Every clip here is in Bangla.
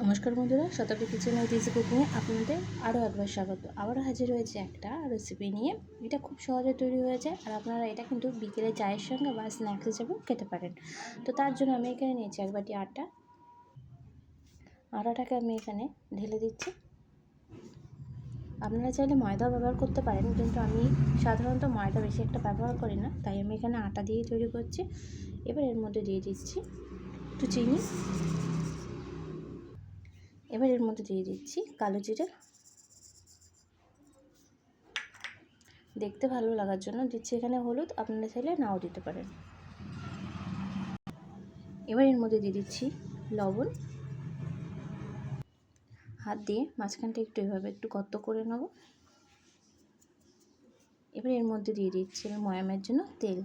নমস্কার বন্ধুরা, শতাব্দী কিচেন ইজি কুকিংয়ে আপনাদের আরও একবার স্বাগত। আবারও হাজির হয়েছে একটা রেসিপি নিয়ে। এটা খুব সহজে তৈরি হয়ে যায় আর আপনারা এটা কিন্তু বিকেলে চায়ের সঙ্গে বা স্ন্যাক্স হিসেবেও খেতে পারেন। তো তার জন্য আমি এখানে নিয়েছি এক বাটি আটা। আটাটাকে আমি এখানে ঢেলে দিচ্ছি। আপনারা চাইলে ময়দাও ব্যবহার করতে পারেন, কিন্তু আমি সাধারণত ময়দা বেশি একটা ব্যবহার করি না, তাই আমি এখানে আটা দিয়েই তৈরি করছি। এবার এর মধ্যে দিয়ে দিচ্ছি একটু চিনি। এবার এর মধ্যে দিয়ে দিচ্ছি কালো জিরে। দেখতে ভালো লাগার জন্য দিচ্ছি এখানে হলুদ, আপনারা চাইলে নাও দিতে পারেন। এবার এর মধ্যে দিয়ে দিচ্ছি লবণ। হাত দিয়ে মাঝখানটা একটু এভাবে একটু গর্ত করে নেব। এবার এর মধ্যে দিয়ে দিচ্ছি ময়ামের জন্য তেল।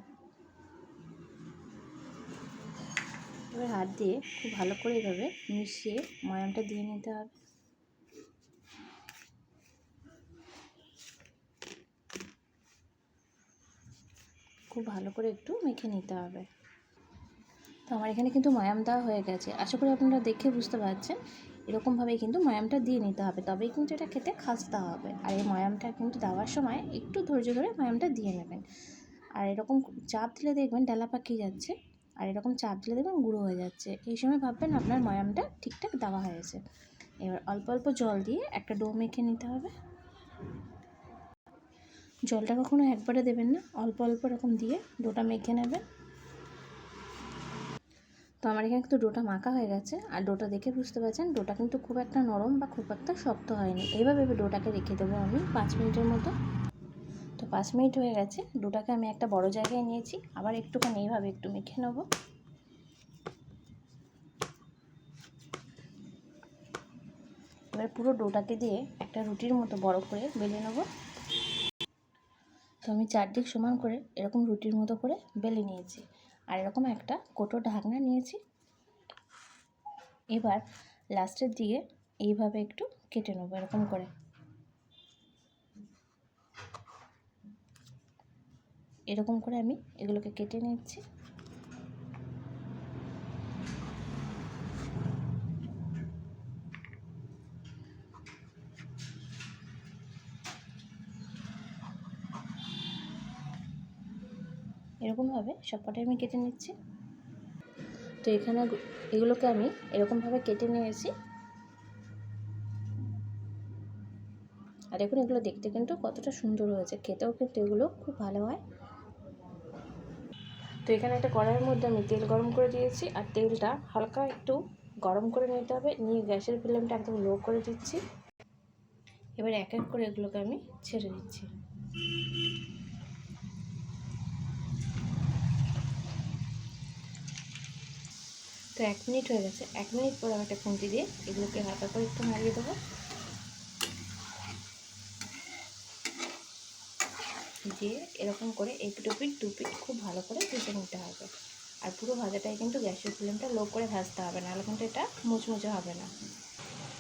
এবার হাত দিয়ে খুব ভালো করে এভাবে মিশিয়ে ময়ামটা দিয়ে নিতে হবে। খুব ভালো করে একটু মেখে নিতে হবে। তো আমার এখানে কিন্তু ময়াম দেওয়া হয়ে গেছে। আশা করি আপনারা দেখে বুঝতে পারছেন এরকমভাবেই কিন্তু ময়ামটা দিয়ে নিতে হবে। তবেই কিন্তু এটা খেতে খাস্তা হবে। আর এই ময়ামটা কিন্তু দেওয়ার সময় একটু ধৈর্য ধরে ময়ামটা দিয়ে নেবেন। আর এরকম চাপ দিলে দেখবেন ডালা পাকিয়ে যাচ্ছে। আর এরকম চাপ দিলে দেখবেন গুঁড়ো হয়ে যাচ্ছে। এই সময় ভাববেন আপনার ময়ামটা ঠিকঠাক দেওয়া হয়েছে। এবার অল্প অল্প জল দিয়ে একটা ডো মেখে নিতে হবে। জলটা কখনো একবারে দেবেন না, অল্প অল্প এরকম দিয়ে ডোটা মেখে নেবেন। তো আমার এখানে কিন্তু ডোটা মাখা হয়ে গেছে, আর ডোটা দেখে বুঝতে পারছেন, ডোটা কিন্তু খুব একটা নরম বা খুব একটা শক্ত হয়নি। এইভাবে ডোটাকে রেখে দেবো আমি পাঁচ মিনিটের মতো। তো পাঁচ মিনিট হয়ে গেছে। ডোটাকে আমি একটা বড় জায়গায় নিয়েছি। আবার একটুখানি এইভাবে একটু মেখে নেব। এবার পুরো ডোটাকে দিয়ে একটা রুটির মতো বড় করে বেলে নেব। তো আমি চারদিক সমান করে এরকম রুটির মতো করে বেলে নিয়েছি। আর এরকম একটা কোটো ঢাকনা নিয়েছি। এবার লাস্টের দিকে এইভাবে একটু কেটে নেব এরকম করে। এরকম করে আমি এগুলোকে কেটে নিচ্ছি। এরকমভাবে সবকটাই আমি কেটে নিচ্ছি। তো এখানে এগুলোকে আমি এরকমভাবে কেটে নিয়েছি। আর এখন এগুলো দেখতে কিন্তু কতটা সুন্দর হয়েছে। খেতেও কিন্তু এগুলো খুব ভালো হয়। তো এখানে একটা কড়াইয়ের মধ্যে আমি তেল গরম করে দিয়েছি আর তেলটা হালকা একটু গরম করে নিতে হবে। নিয়ে গ্যাসের ফ্লেমটা একদম লো করে দিচ্ছি। এবার এক এক করে এগুলোকে আমি ছেড়ে দিচ্ছি। তো এক মিনিট হয়ে গেছে। এক মিনিট পর আমি একটা খুন্তি দিয়ে এগুলোকে হালকা করে একটু নাড়িয়ে দেবো। দিয়ে এরকম করে এক দু পিট দু পিট খুব ভালো করে ভেজে নিতে হবে। আর পুরো ভাজাটাই কিন্তু গ্যাসের ফ্লেমটা লো করে ভাজতে হবে, নাহলে কিন্তু এটা মুচমুচে হবে না।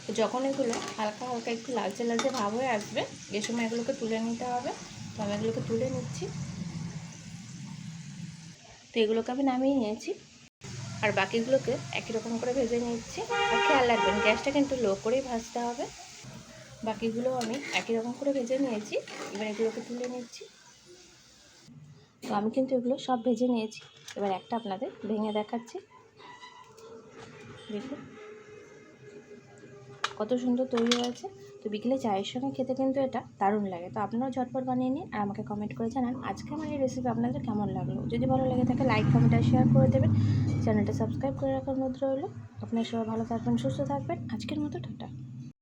তো যখন এগুলো হালকা হালকা একটু লালচে লালচে ভাব হয়ে আসবে, এ সময় এগুলোকে তুলে নিতে হবে। তো আমি এগুলোকে তুলে নিচ্ছি। তো এগুলোকে আমি নামিয়ে নিয়েছি। আর বাকিগুলোকে একই রকম করে ভেজে নিচ্ছি। আর খেয়াল রাখবেন, গ্যাসটা কিন্তু লো করেই ভাজতে হবে। বাকিগুলো আমি একই রকম করে ভেজে নিয়েছি। এবার এগুলোকে তুলে নিচ্ছি। তো আমি কিন্তু এগুলো সব ভেজে নিয়েছি। এবার একটা আপনাদের ভেঙে দেখাচ্ছি। দেখুন। কত সুন্দর তৈরি হয়েছে। তো বিকেলে চায়ের সঙ্গে খেতে কিন্তু এটা দারুণ লাগে। তো আপনারাও ঝটপট বানিয়ে নিন আর আমাকে কমেন্ট করে জানান আজকে আমার এই রেসিপি আপনাদের কেমন লাগল। যদি ভালো লাগে থাকে লাইক কমেন্ট আর শেয়ার করে দেবেন। চ্যানেলটা সাবস্ক্রাইব করে রাখার অনুরোধ রইল। আপনারা সবাই ভালো থাকবেন, সুস্থ থাকবেন। আজকের মতো টাটা।